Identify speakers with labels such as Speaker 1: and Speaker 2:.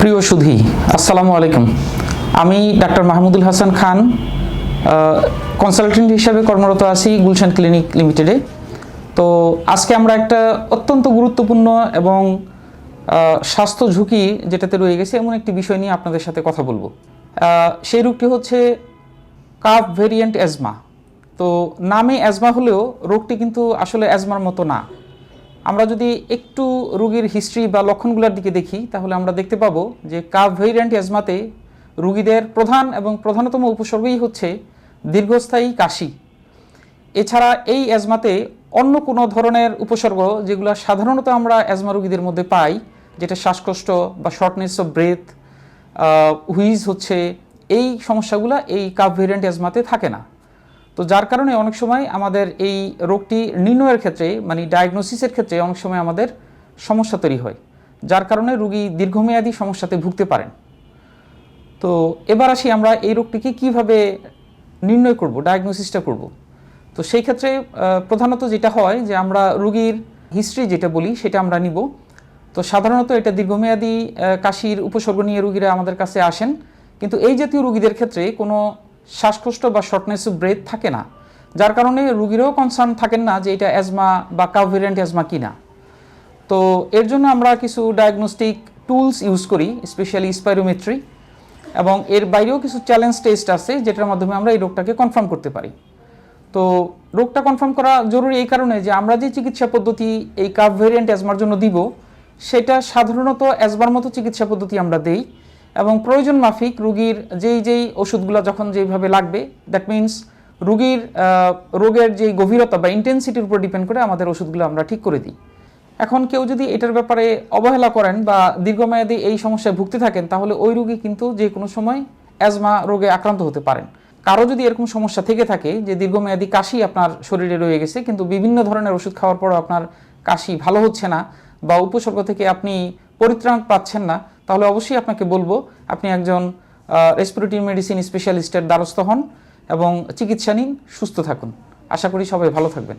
Speaker 1: প্রিয় সুধী, আসসালামু আলাইকুম। আমি ডাক্তার মাহমুদুল হাসান খান কনসালটেন্ট হিসাবে কর্মরত আছি গুলশান ক্লিনিক লিমিটেডে। তো আজকে আমরা একটা অত্যন্ত গুরুত্বপূর্ণ এবং স্বাস্থ্য ঝুঁকি যেটাতে রয়ে গেছে এমন একটি বিষয় নিয়ে আপনাদের সাথে কথা বলব। সেই রোগটি হচ্ছে কাপ ভেরিয়েন্ট অ্যাজমা। তো নামে অ্যাজমা হলেও রোগটি কিন্তু আসলে অ্যাজমার মতো না। আমরা যদি একটু রোগীর হিস্ট্রি বা লক্ষণগুলোর দিকে দেখি, তাহলে আমরা দেখতে পাবো যে কাভ ভেরিয়েন্ট অ্যাজমাতে রুগীদের প্রধান এবং প্রধানতম উপসর্গই হচ্ছে দীর্ঘস্থায়ী কাশি। এছাড়া এই অ্যাজমাতে অন্য কোনো ধরনের উপসর্গ যেগুলো সাধারণত আমরা অ্যাজমা রোগীদের মধ্যে পাই যেটা শ্বাসকষ্ট বা শর্টনেস অফ ব্রেথ হুইজ হচ্ছে, এই সমস্যাগুলো এই কাভ ভেরিয়েন্ট অ্যাজমাতে থাকে না। তো যার কারণে অনেক সময় আমাদের এই রোগটি নির্ণয়ের ক্ষেত্রে মানে ডায়াগনোসিসের ক্ষেত্রে অনেক সময় আমাদের সমস্যা তৈরি হয়, যার কারণে রুগী দীর্ঘমেয়াদী সমস্যাতে ভুগতে পারেন। তো এবার আসি আমরা এই রোগটিকে কীভাবে নির্ণয় করব ডায়াগনোসিসটা করব। তো সেই ক্ষেত্রে প্রধানত যেটা হয় যে আমরা রুগীর হিস্ট্রি যেটা বলি, সেটা আমরা নিব। তো সাধারণত এটা দীর্ঘমেয়াদী কাশির উপসর্গ নিয়ে রুগীরা আমাদের কাছে আসেন। কিন্তু এই জাতীয় রুগীদের ক্ষেত্রে কোনো শ্বাসকষ্ট বা শর্টনেস ব্রেথ থাকে না, যার কারণে রোগীরাও কনসার্ন থাকেন না যে এটা অ্যাজমা বা কাভেরিয়েন্ট অ্যাজমা কিনা। তো এর জন্য আমরা কিছু ডায়াগনস্টিক টুলস ইউজ করি স্পেশালি স্পাইরোমেট্রি এবং এর বাইরেও কিছু চ্যালেঞ্জ টেস্ট আছে, যেটার মাধ্যমে আমরা এই রোগটাকে কনফার্ম করতে পারি। তো রোগটা কনফার্ম করা জরুরি এই কারণে যে আমরা যে চিকিৎসা পদ্ধতি এই কাভ ভেরিয়েন্ট অ্যাজমার জন্য দিব সেটা সাধারণত অ্যাজবার মতো চিকিৎসা পদ্ধতি আমরা দেই এবং প্রয়োজন মাফিক রুগীর যেই যেই ওষুধগুলো যখন যেইভাবে লাগবে দ্যাট মিন্স রুগীর রোগের যে গভীরতা বা ইন্টেন্সিটির উপর ডিপেন্ড করে আমাদের ওষুধগুলো আমরা ঠিক করে দিই। এখন কেউ যদি এটার ব্যাপারে অবহেলা করেন বা দীর্ঘমেয়াদী এই সমস্যায় ভুগতে থাকেন, তাহলে ওই রুগী কিন্তু যে কোনো সময় অ্যাজমা রোগে আক্রান্ত হতে পারেন। কারও যদি এরকম সমস্যা থেকে থাকে যে দীর্ঘমেয়াদী কাশি আপনার শরীরে রয়ে গেছে, কিন্তু বিভিন্ন ধরনের ওষুধ খাওয়ার পরও আপনার কাশি ভালো হচ্ছে না বা উপসর্গ থেকে আপনি পরিত্রাণ পাচ্ছেন না, তাহলে অবশ্যই আপনাকে বলব, আপনি একজন রেসপিরেটরি মেডিসিন স্পেশালিস্টের দ্বারস্থ হন এবং চিকিৎসা নিন, সুস্থ থাকুন। আশা করি সবাই ভালো থাকবেন।